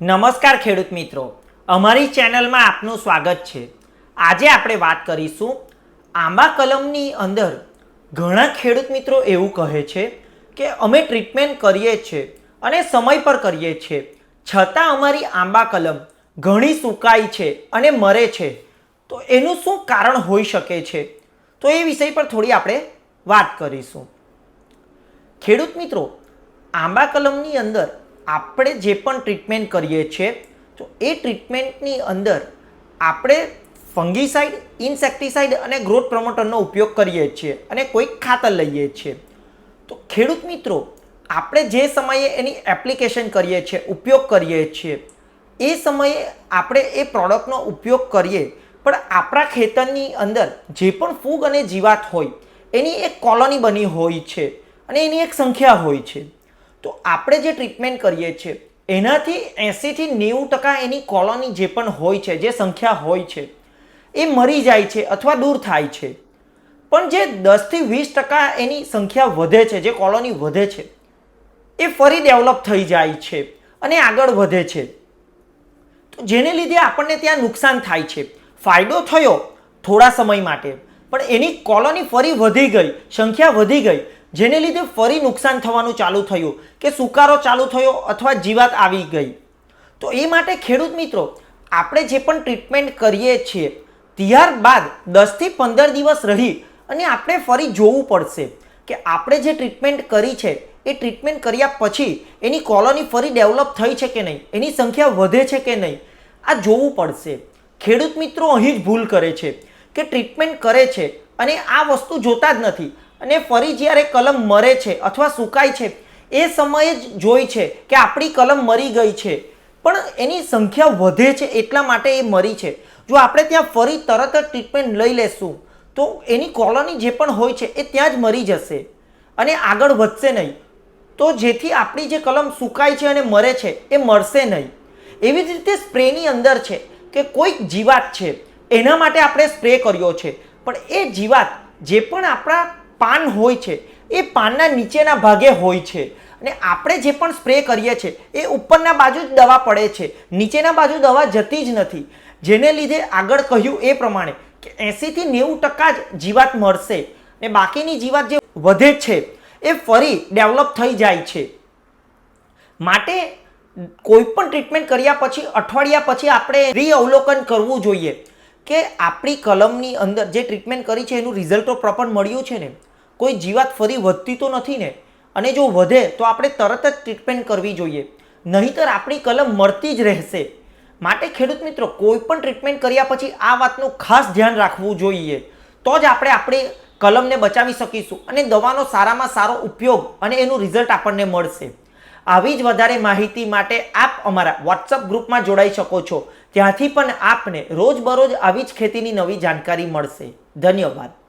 નમસ્કાર ખેડૂત મિત્રો. અમારી ચેનલમાં આપનું સ્વાગત છે. આજે આપણે વાત કરીશું આંબા કલમની અંદર ઘણા ખેડૂત મિત્રો એવું કહે છે કે અમે ટ્રીટમેન્ટ કરીએ છીએ અને સમય પર કરીએ છીએ. છતાં અમારી આંબા કલમ ઘણી સુકાઈ છે અને મરે છે. તો એનું શું કારણ હોઈ શકે છે? તો એ વિષય પર થોડી આપણે વાત કરીશું. ખેડૂત મિત્રો, આંબા કલમની અંદર આપણે જે પણ ટ્રીટમેન્ટ કરીએ છીએ, તો એ ટ્રીટમેન્ટની અંદર આપણે ફંગીસાઇડ ઇન્સેક્ટિસાઇડ અને ગ્રોથ પ્રમોટરનો ઉપયોગ કરીએ છીએ અને કોઈક ખાતર લઈએ છીએ. તો ખેડૂત મિત્રો, આપણે જે સમયે એની એપ્લિકેશન કરીએ છીએ, ઉપયોગ કરીએ છીએ, એ સમયે આપણે એ પ્રોડક્ટનો ઉપયોગ કરીએ, પણ આપણા ખેતરની અંદર જે પણ ફૂગ અને જીવાત હોય, એની એક કોલોની બની હોય છે અને એની એક સંખ્યા હોય છે. તો આપણે જે ટ્રીટમેન્ટ કરીએ છીએ, એનાથી એંસીથી નેવું ટકા એની કોલોની જે પણ હોય છે, જે સંખ્યા હોય છે, એ મરી જાય છે અથવા દૂર થાય છે. પણ જે દસથી વીસ ટકા એની સંખ્યા વધે છે, જે કોલોની વધે છે, એ ફરી ડેવલપ થઈ જાય છે અને આગળ વધે છે. તો જેને લીધે આપણને ત્યાં નુકસાન થાય છે. ફાયદો થયો થોડા સમય માટે, પણ એની કોલોની ફરી વધી ગઈ, સંખ્યા વધી ગઈ જેને લીધે ફરી નુકસાન થવાનું ચાલુ થયું કે સુકારો ચાલુ થયો અથવા જીવાત આવી ગઈ. તો એ માટે ખેડૂત મિત્રો, આપણે જે પણ ટ્રીટમેન્ટ કરીએ છીએ, ત્યારબાદ દસથી પંદર દિવસ રહી અને આપણે ફરી જોવું પડશે કે આપણે જે ટ્રીટમેન્ટ કરી છે, એ ટ્રીટમેન્ટ કર્યા પછી એની કોલોની ફરી ડેવલપ થઈ છે કે નહીં, એની સંખ્યા વધે છે કે નહીં, આ જોવું પડશે. ખેડૂત મિત્રો અહીં જ ભૂલ કરે છે કે ટ્રીટમેન્ટ કરે છે અને આ વસ્તુ જોતા જ નથી. અને ફરી જ્યારે કલમ મરે છે અથવા સુકાય છે, એ સમયે જ જોઈ છે કે આપણી કલમ મરી ગઈ છે. પણ એની સંખ્યા વધે છે એટલા માટે એ મરી છે. જો આપણે ત્યાં ફરી તરત જ ટ્રીટમેન્ટ લઈ લેશું, તો એની કોલોની જે પણ હોય છે એ ત્યાં જ મરી જશે અને આગળ વધશે નહીં. તો જેથી આપણી જે કલમ સુકાય છે અને મરે છે એ મળશે નહીં. એવી જ રીતે સ્પ્રેની અંદર છે કે કોઈક જીવાત છે, એના માટે આપણે સ્પ્રે કર્યો છે. પણ એ જીવાત જે પણ આપણા પાન હોય છે, એ પાનના નીચેના ભાગે હોય છે. અને આપણે જે પણ સ્પ્રે કરીએ છીએ, એ ઉપરના બાજુ જ દવા પડે છે. નીચેના બાજુ દવા જતી જ નથી. જેને લીધે આગળ કહ્યું એ પ્રમાણે કે એંસીથી નેવું ટકા જ જીવાત મળશે ને બાકીની જીવાત જે વધે છે, એ ફરી ડેવલપ થઈ જાય છે. માટે કોઈ પણ ટ્રીટમેન્ટ કર્યા પછી, અઠવાડિયા પછી આપણે રીઅવલોકન કરવું જોઈએ કે આપણી કલમની અંદર જે ટ્રીટમેન્ટ કરી છે, એનું રિઝલ્ટ તો પ્રોપર મળ્યું છે ને? કોઈ જીવાત ફરી વધતી તો નથી ને? અને જો વધે, તો આપણે તરત જ ટ્રીટમેન્ટ કરવી જોઈએ. નહીંતર આપણી કલમ મળતી જ રહેશે. માટે ખેડૂત મિત્રો, કોઈ પણ ટ્રીટમેન્ટ કર્યા પછી આ વાતનું ખાસ ધ્યાન રાખવું જોઈએ. તો જ આપણે આપણી કલમને બચાવી શકીશું અને દવાનો સારામાં સારો ઉપયોગ અને એનું રિઝલ્ટ આપણને મળશે. આવી જ વધારે માહિતી માટે આપ અમારા વોટ્સઅપ ગ્રુપમાં જોડાઈ શકો છો. ત્યાંથી પણ આપને રોજબરોજ આવી જ ખેતીની નવી જાણકારી મળશે. ધન્યવાદ.